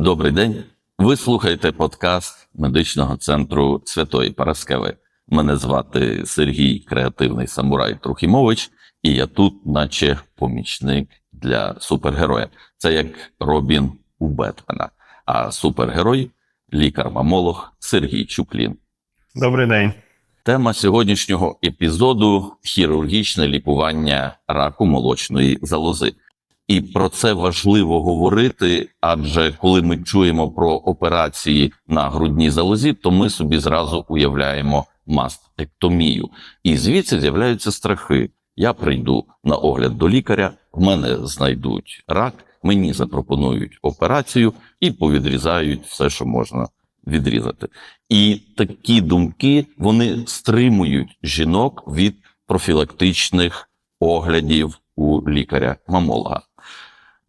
Добрий день. Ви слухаєте подкаст медичного центру Святої Параскеви. Мене звати Сергій Креативний Самурай Трухімович, і я тут, наче помічник для супергероя. Це як Робін у Бетмена. А супергерой лікар-мамолог Сергій Чуклін. Добрий день. Тема сьогоднішнього епізоду хірургічне лікування раку молочної залози. І про це важливо говорити, адже коли ми чуємо про операції на грудній залозі, то ми собі зразу уявляємо мастектомію. І звідси з'являються страхи. Я прийду на огляд до лікаря, в мене знайдуть рак, мені запропонують операцію і повідрізають все, що можна відрізати. І такі думки вони стримують жінок від профілактичних оглядів у лікаря-мамолога.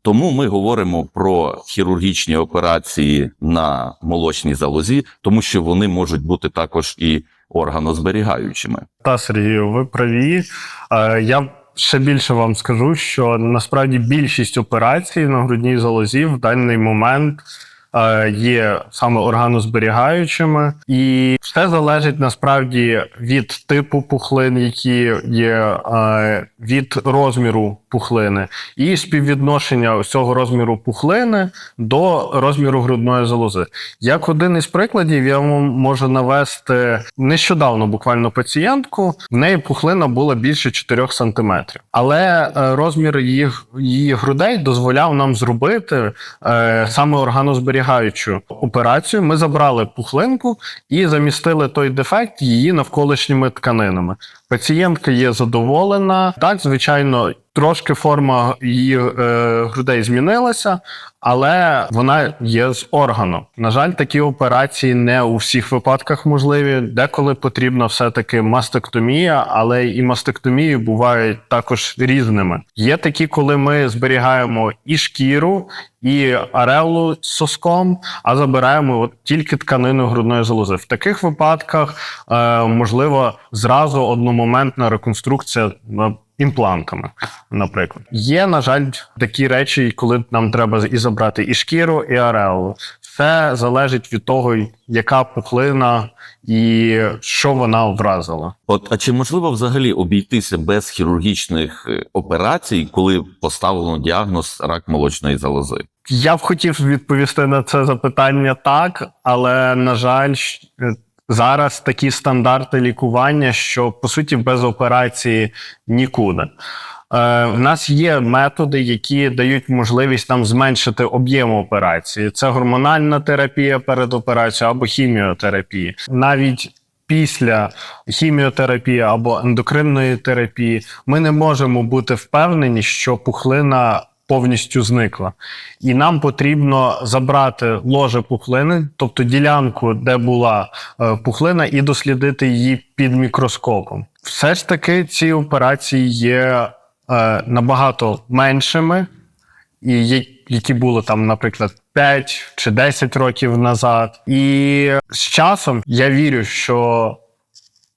Тому ми говоримо про хірургічні операції на молочній залозі, тому що вони можуть бути також і органозберігаючими. Та Сергію, ви праві. Е, Я ще більше вам скажу, що насправді більшість операцій на грудній залозі в даний момент є саме органозберігаючими, і все залежить насправді від типу пухлин, які є, е, від розміру пухлини, і співвідношення цього розміру пухлини до розміру грудної залози. Як один із прикладів, я вам можу навести нещодавно буквально пацієнтку. В неї пухлина була більше 4 см. Але е, розмір її, її грудей дозволяв нам зробити е, саме органозберігаючу операцію. Ми забрали пухлинку і замістили той дефект її навколишніми тканинами. Пацієнтка є задоволена. Так, звичайно, трошки форма її е, грудей змінилася, але вона є з органу. На жаль, такі операції не у всіх випадках можливі. Деколи потрібна все-таки мастектомія, але і мастектомії бувають також різними. Є такі, коли ми зберігаємо і шкіру, і арелу з соском, а забираємо от тільки тканину грудної залози. В таких випадках е, можливо зразу одномоментна реконструкція. Імплантами, наприклад, є, на жаль, такі речі, коли нам треба і забрати і шкіру, і ареолу. Все залежить від того, яка пухлина і що вона вразила. От, а чи можливо взагалі обійтися без хірургічних е, операцій, коли поставлено діагноз рак молочної залози? Я б хотів відповісти на це запитання так, але на жаль, е, зараз такі стандарти лікування, що по суті без операції нікуди. Е, в нас є методи, які дають можливість нам зменшити об'єм операції. Це гормональна терапія перед операцією або хіміотерапія. Навіть після хіміотерапії або ендокринної терапії ми не можемо бути впевнені, що пухлина повністю зникла. І нам потрібно забрати ложе пухлини, тобто ділянку, де була е, пухлина, і дослідити її під мікроскопом. Все ж таки, ці операції є е, набагато меншими, і які були там, наприклад, 5 чи 10 років назад. І з часом я вірю, що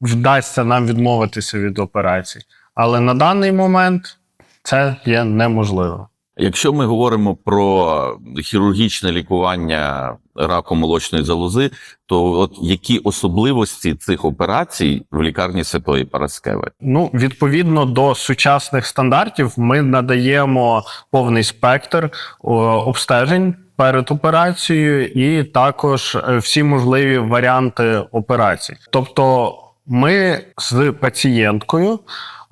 вдасться нам відмовитися від операцій. Але на даний момент це є неможливо. Якщо ми говоримо про хірургічне лікування раку молочної залози, то от які особливості цих операцій в лікарні Святої Параскеви? Ну, відповідно до сучасних стандартів, ми надаємо повний спектр обстежень перед операцією, і також е, всі можливі варіанти операцій. Тобто, ми з пацієнткою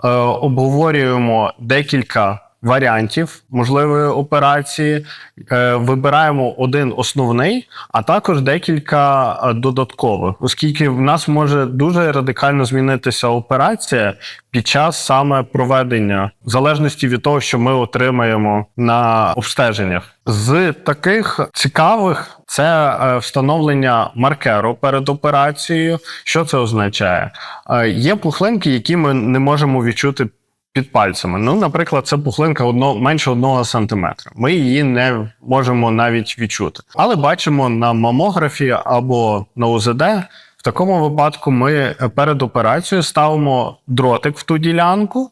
е, обговорюємо декілька. Варіантів можливої операції е, вибираємо один основний, а також декілька е, додаткових, оскільки в нас може дуже радикально змінитися операція під час саме проведення, в залежності від того, що ми отримаємо на обстеженнях. З таких цікавих це е, встановлення маркеру перед операцією. Що це означає? Є пухлинки, які ми не можемо відчути під пальцями. Ну, наприклад, це пухлинка одно, менше одного сантиметра. Ми її не можемо навіть відчути. Але бачимо на мамографі або на УЗД. В такому випадку ми перед операцією ставимо дротик в ту ділянку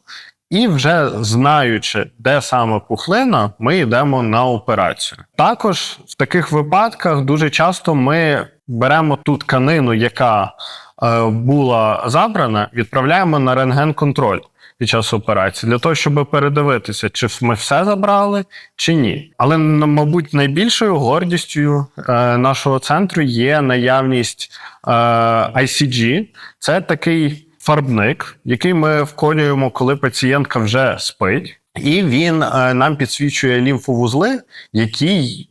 І вже знаючи, де саме пухлина, ми йдемо на операцію. Також в таких випадках дуже часто ми беремо ту тканину, яка е, була забрана, відправляємо на рентген-контроль під час операції для того, щоб передивитися, чи ми все забрали, чи ні. Але мабуть, найбільшою гордістю е, нашого центру є наявність е, ICG. Це такий фарбник, який ми вколюємо, коли пацієнтка вже спить. І він е, нам підсвічує лімфовузли, які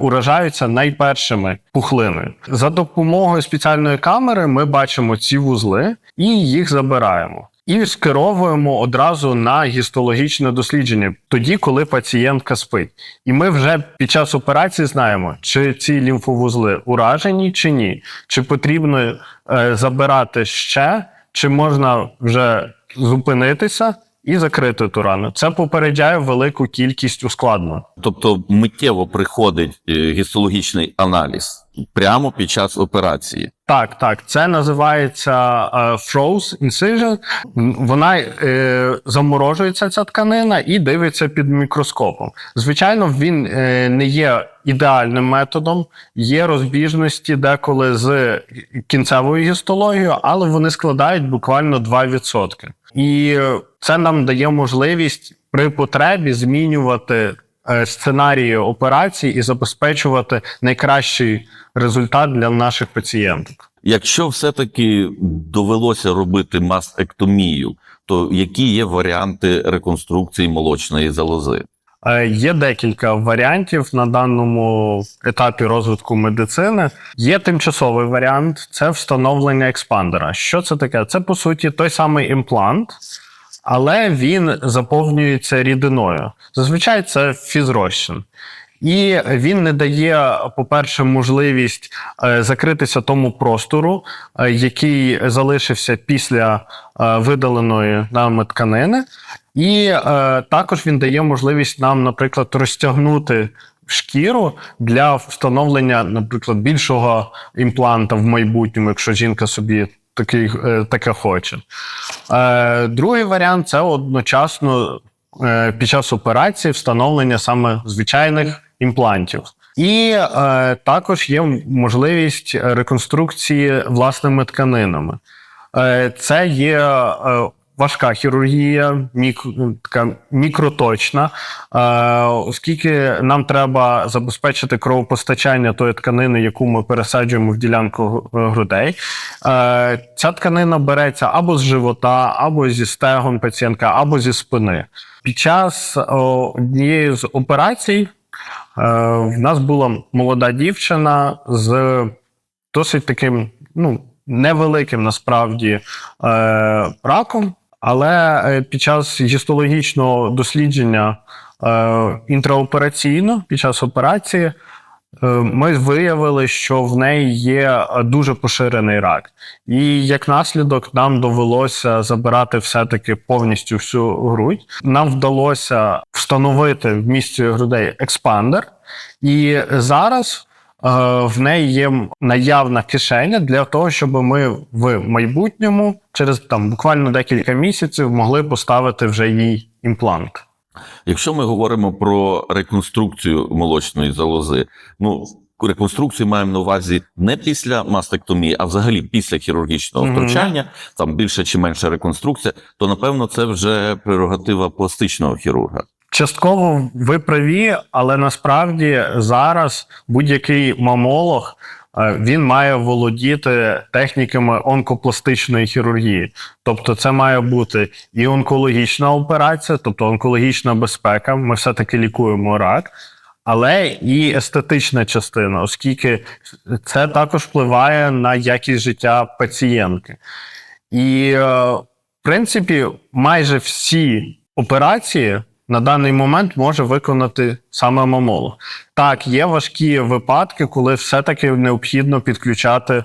уражаються найпершими пухлиною. За допомогою спеціальної камери ми бачимо ці вузли і їх забираємо. І скеровуємо одразу на гістологічне дослідження, тоді, коли пацієнтка спить. І ми вже під час операції знаємо, чи ці лімфовузли уражені чи ні, чи потрібно е, забирати ще, чи можна вже зупинитися і закрити ту рану. Це попереджає велику кількість ускладнень. Тобто миттєво приходить е, гістологічний аналіз прямо під час операції. Так, так, це називається е, froze incision. Вона е, заморожується ця тканина і дивиться під мікроскопом. Звичайно, він е, не є ідеальним методом, є розбіжності деколи з кінцевою гістологією, але вони складають буквально 2%. І е, це нам дає можливість при потребі змінювати сценарії операцій і забезпечувати найкращий результат для наших пацієнток. Якщо все-таки довелося робити мастектомію, то які є варіанти реконструкції молочної залози? Е, Є декілька варіантів на даному етапі розвитку медицини. Є тимчасовий варіант це встановлення експандера. Що це таке? Це по суті той самий імплант, але він заповнюється рідиною. Зазвичай це фізрозчин. І він не дає, по-перше, можливість е, закритися тому простору, е, який залишився після е, видаленої нами тканини. І також він дає можливість нам, наприклад, розтягнути шкіру для встановлення, наприклад, більшого імпланта в майбутньому, якщо жінка собі такий, е, таке хоче. Е, другий варіант це одночасно е, під час операції встановлення саме звичайних імплантів. І е, також є можливість реконструкції власними тканинами. Е, це є е, важка хірургія, мік, така мікроточна, е, оскільки нам треба забезпечити кровопостачання тої тканини, яку ми пересаджуємо в ділянку е, грудей. Е, ця тканина береться або з живота, або зі стегон пацієнтка, або зі спини. Під час однієї з операцій е, в нас була молода дівчина з досить таким, ну, невеликим насправді е, раком, але е, під час гістологічного дослідження е, інтраопераційно, під час операції, е, ми виявили, що в неї є дуже поширений рак. І як наслідок нам довелося забирати все-таки повністю всю грудь. Нам вдалося встановити в місці грудей експандер, і зараз в неї є наявна кишеня для того, щоб ми в майбутньому, через там буквально декілька місяців, могли поставити вже їй імплант. Якщо ми говоримо про реконструкцію молочної залози, ну реконструкцію маємо на увазі не після мастектомії, а взагалі після хірургічного Мгм. втручання, там більше чи менше реконструкція, то напевно це вже прерогатива пластичного хірурга. Частково ви праві, але насправді зараз будь-який мамолог е, він має володіти техніками онкопластичної хірургії. Тобто, це має бути і онкологічна операція, тобто онкологічна безпека. Ми все-таки лікуємо рак, але і естетична частина, оскільки це також впливає на якість життя пацієнтки. І, е, в принципі, майже всі операції на даний момент може виконати саме Мамоло. Так, є важкі випадки, коли все-таки необхідно підключати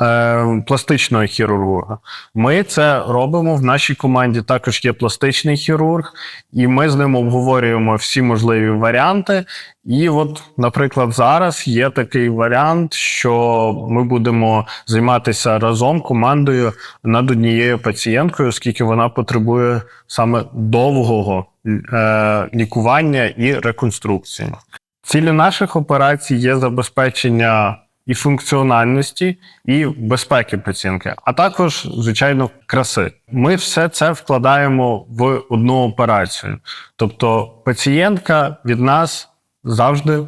е, пластичного хірурга. Ми це робимо в нашій команді. Також є пластичний хірург, і ми з ним обговорюємо всі можливі варіанти. І, от, наприклад, зараз є такий варіант, що ми будемо займатися разом командою над однією пацієнткою, оскільки вона потребує саме довгого е, лікування і реконструкції. Цілі наших операцій є забезпечення і функціональності, і безпеки пацієнтки, а також, звичайно, краси. Ми все це вкладаємо в одну операцію. Тобто пацієнтка від нас завжди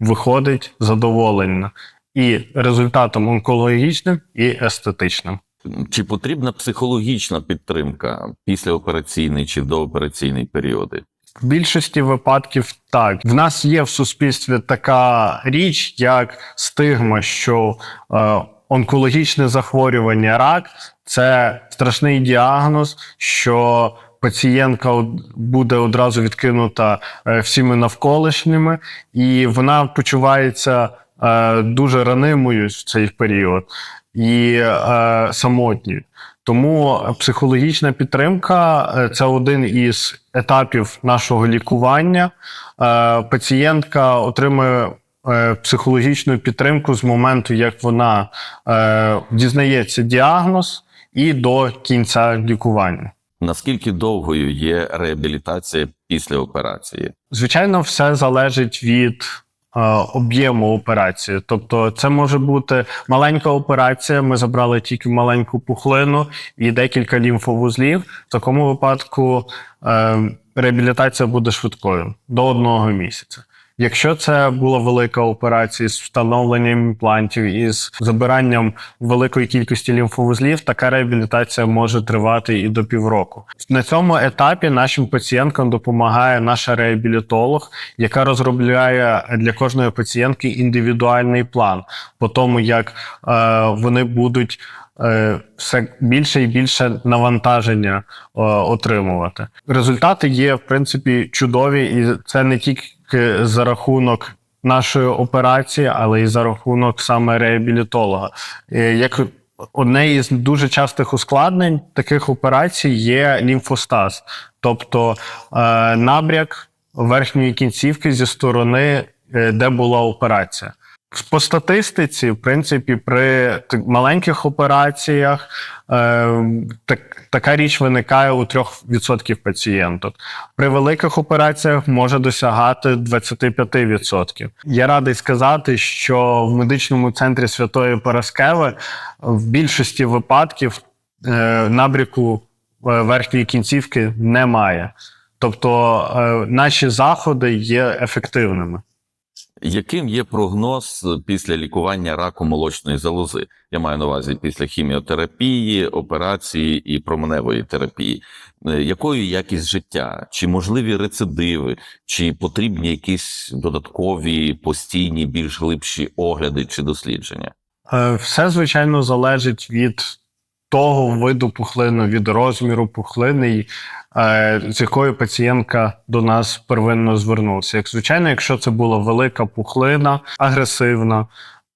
виходить задоволена і результатом онкологічним, і естетичним. Чи потрібна психологічна підтримка післяопераційний чи доопераційний періоди? В більшості випадків так. В нас є в суспільстві така річ, як стигма, що е, онкологічне захворювання рак це страшний діагноз, що пацієнтка буде одразу відкинута е, всіми навколишніми, і вона почувається е, дуже ранимою в цей період і е, самотньою. Тому психологічна підтримка е, це один із етапів нашого лікування. Е, Пацієнтка отримує е, психологічну підтримку з моменту, як вона е, дізнається діагноз, і до кінця лікування. Наскільки довгою є реабілітація після операції? Звичайно, все залежить від е, об'єму операції. Тобто, це може бути маленька операція. Ми забрали тільки маленьку пухлину і декілька лімфовузлів. В такому випадку е, реабілітація буде швидкою до одного місяця. Якщо це була велика операція з встановленням імплантів і з забиранням великої кількості лімфовузлів, така реабілітація може тривати і до півроку. На цьому етапі нашим пацієнткам допомагає наша реабілітолог, яка розробляє для кожної пацієнтки індивідуальний план по тому, як е, вони будуть. е, Все більше і більше навантаження е, отримувати. Результати є в принципі чудові, і це не тільки за рахунок нашої операції, але й за рахунок саме реабілітолога. Е, Як одне із дуже частих ускладнень таких операцій є лімфостаз, тобто е, набряк верхньої кінцівки зі сторони, е, де була операція. По статистиці, в принципі, при маленьких операціях е, так, така річ виникає у 3% пацієнток. При великих операціях може досягати 25%. Я радий сказати, що в медичному центрі Святої Параскеви в більшості випадків е, набряку е, верхньої кінцівки немає. Тобто е, наші заходи є ефективними. Яким є прогноз після лікування раку молочної залози? Я маю на увазі після хіміотерапії, операції і променевої терапії. Е, Якою якість життя? Чи можливі рецидиви, чи потрібні якісь додаткові постійні, більш глибші огляди чи дослідження? Е, Все, звичайно, залежить від того виду пухлини, від розміру пухлини, е, з якою пацієнтка до нас первинно звернувся. Як звичайно, якщо це була велика пухлина, агресивна,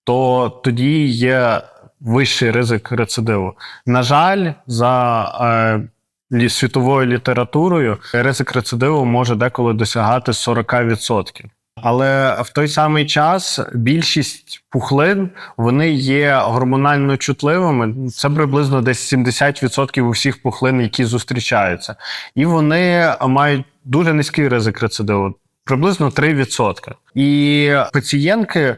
то тоді є вищий ризик рецидиву. На жаль, за е, світовою літературою ризик рецидиву може деколи досягати 40%. Але в той самий час більшість пухлин вони є гормонально чутливими. Це приблизно десь 70% усіх пухлин, які зустрічаються, і вони мають дуже низький ризик рецидиву, приблизно 3%. І пацієнтки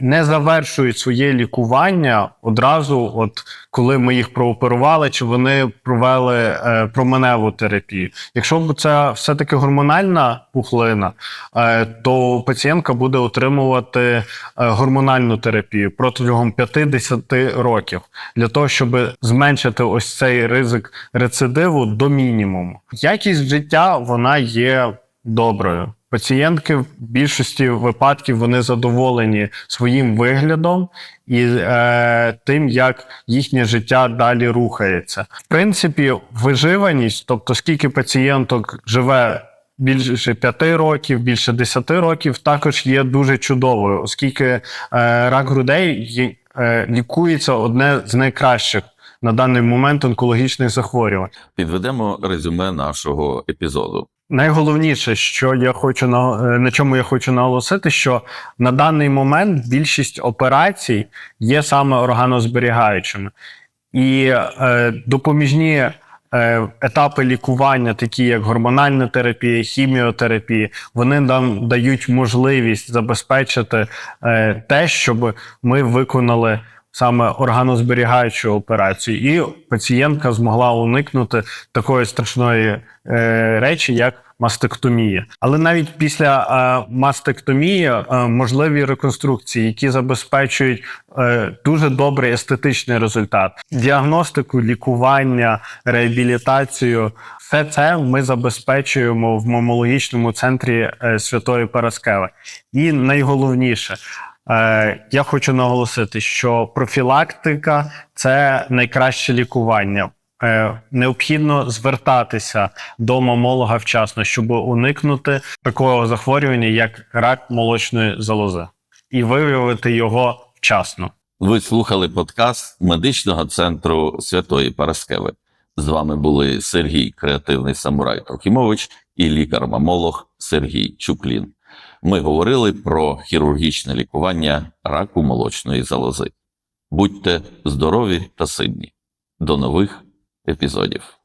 не завершують своє лікування одразу, от коли ми їх прооперували, чи вони провели е, променеву терапію. Якщо це все-таки гормональна пухлина, е, то пацієнтка буде отримувати е, гормональну терапію протягом 50 років для того, щоб зменшити ось цей ризик рецидиву до мінімуму. Якість життя вона є доброю. Пацієнтки в більшості випадків вони задоволені своїм виглядом і е, тим, як їхнє життя далі рухається. В принципі, виживаність, тобто скільки пацієнток живе більше 5 років, більше 10 років, також є дуже чудовою, оскільки е, рак грудей є, е, лікується одне з найкращих на даний момент онкологічних захворювань. Підведемо резюме нашого епізоду. Найголовніше, що я хочу на, е, на чому я хочу наголосити, що на даний момент більшість операцій є саме органозберігаючими. І е, допоміжні е, етапи лікування, такі як гормональна терапія, хіміотерапія, вони нам дають можливість забезпечити е, те, щоб ми виконали саме органозберігаючу операцію, і пацієнтка змогла уникнути такої страшної е, речі, як мастектомія. Але навіть після е, мастектомії е, можливі реконструкції, які забезпечують е, дуже добрий естетичний результат. Діагностику, лікування, реабілітацію все це ми забезпечуємо в мамологічному центрі е, Святої Параскеви. І найголовніше. Е, Я хочу наголосити, що профілактика це найкраще лікування. Е, Необхідно звертатися до мамолога вчасно, щоб уникнути такого захворювання, як рак молочної залози, і виявити його вчасно. Ви слухали подкаст медичного центру Святої Параскеви. З вами були Сергій, креативний самурай Трохімович і лікар-мамолог Сергій Чуклін. Ми говорили про хірургічне лікування раку молочної залози. Будьте здорові та сильні. До нових епізодів.